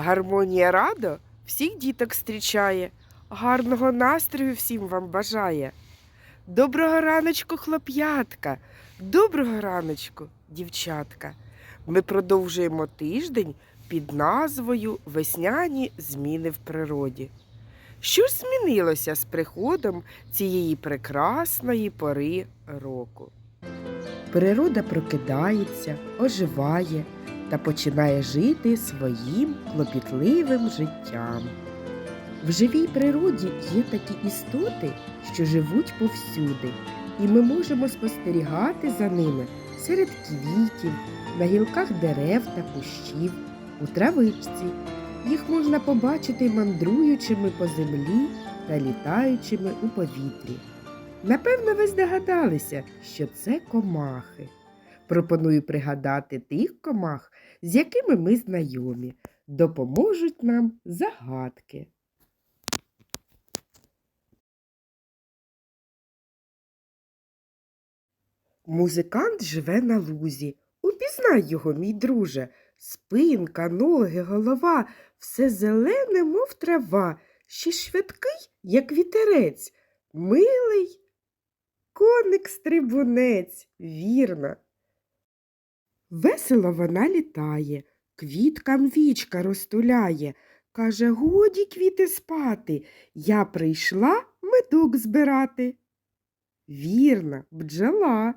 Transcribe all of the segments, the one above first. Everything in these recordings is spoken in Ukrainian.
Гармонія радо всіх діток зустрічає, гарного настрою всім вам бажає. Доброго раночку, хлоп'ятка, доброго раночку, дівчатка. Ми продовжуємо тиждень під назвою Весняні зміни в природі. Що ж змінилося з приходом цієї прекрасної пори року? Природа прокидається, оживає та починає жити своїм клопітливим життям. В живій природі є такі істоти, що живуть повсюди, і ми можемо спостерігати за ними серед квітів, на гілках дерев та кущів, у травичці. Їх можна побачити мандруючими по землі та літаючими у повітрі. Напевно, ви здогадалися, що це комахи. Пропоную пригадати тих комах, з якими ми знайомі, допоможуть нам загадки. Музикант живе на лузі. Упізнай його, мій друже. Спинка, ноги, голова, все зелене, мов трава, ще швидкий, як вітерець, милий коник стрибунець, вірно. Весело вона літає, квіткам вічка розтуляє. Каже, годі квіти спати, я прийшла медок збирати. Вірна, бджола.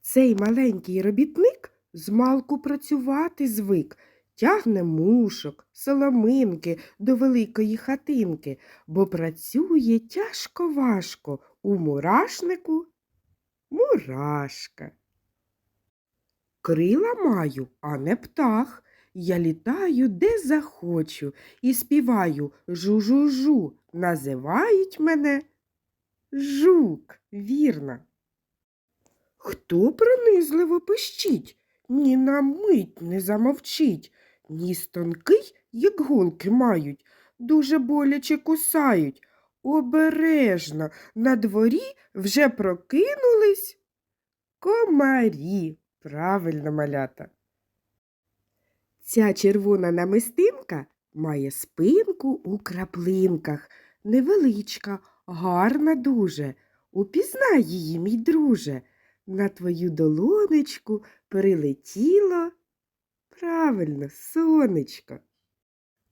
Цей маленький робітник змалку працювати звик, тягне мушок, соломинки до великої хатинки, бо працює тяжко важко у мурашнику мурашка. Крила маю, а не птах. Я літаю де захочу і співаю жу-жу-жу. Називають мене жук, вірно. Хто пронизливо пищить, ні на мить не замовчить, ніс тонкий, як голки мають, дуже боляче кусають. Обережно на дворі вже прокинулись комарі. Правильно, малята. Ця червона намистинка має спинку у краплинках, невеличка, гарна дуже. Упізнай її, мій друже. На твою долонечку прилетіло правильно, сонечко.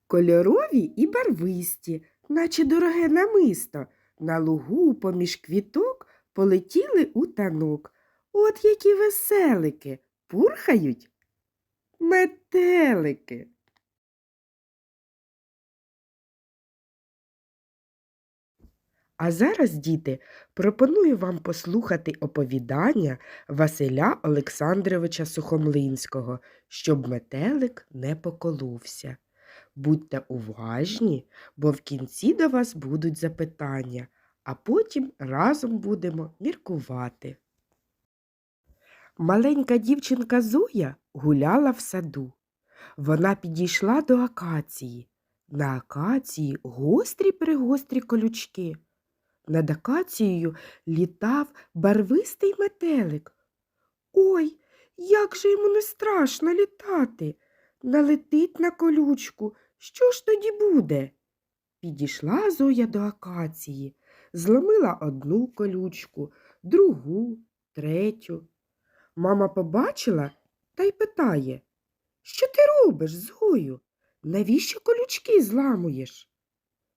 Кольорові і барвисті, наче дороге намисто, на лугу поміж квіток полетіли у танок. От які веселики пурхають метелики. А зараз, діти, пропоную вам послухати оповідання Василя Олександровича Сухомлинського, щоб метелик не поколувся. Будьте уважні, бо в кінці до вас будуть запитання, а потім разом будемо міркувати. Маленька дівчинка Зоя гуляла в саду. Вона підійшла до акації. На акації гострі пригострі колючки. Над акацією літав барвистий метелик. Ой, як же йому не страшно літати. Налетить на колючку. Що ж тоді буде? Підійшла Зоя до акації, зломила одну колючку, другу, третю. Мама побачила та й питає, що ти робиш, Зою? Навіщо колючки зламуєш?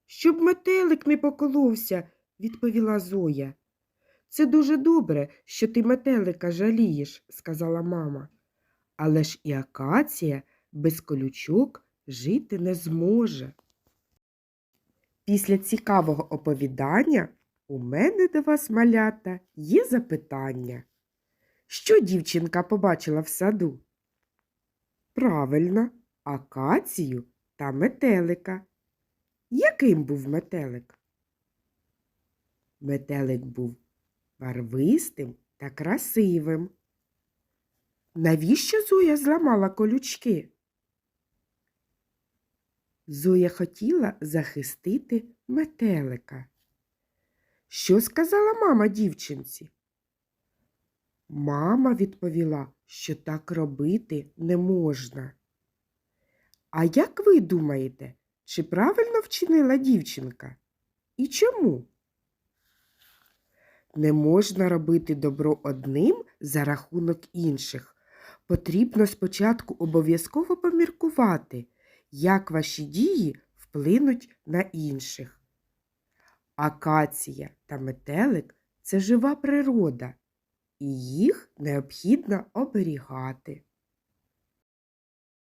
Щоб метелик не поколовся, відповіла Зоя. Це дуже добре, що ти метелика жалієш, сказала мама. Але ж і акація без колючок жити не зможе. Після цікавого оповідання у мене до вас, малята, є запитання. Що дівчинка побачила в саду? Правильно, акацію та метелика. Яким був метелик? Метелик був барвистим та красивим. Навіщо Зоя зламала колючки? Зоя хотіла захистити метелика. Що сказала мама дівчинці? Мама відповіла, що так робити не можна. А як ви думаєте, чи правильно вчинила дівчинка? І чому? Не можна робити добро одним за рахунок інших. Потрібно спочатку обов'язково поміркувати, як ваші дії вплинуть на інших. Акація та метелик це жива природа, і їх необхідно оберігати.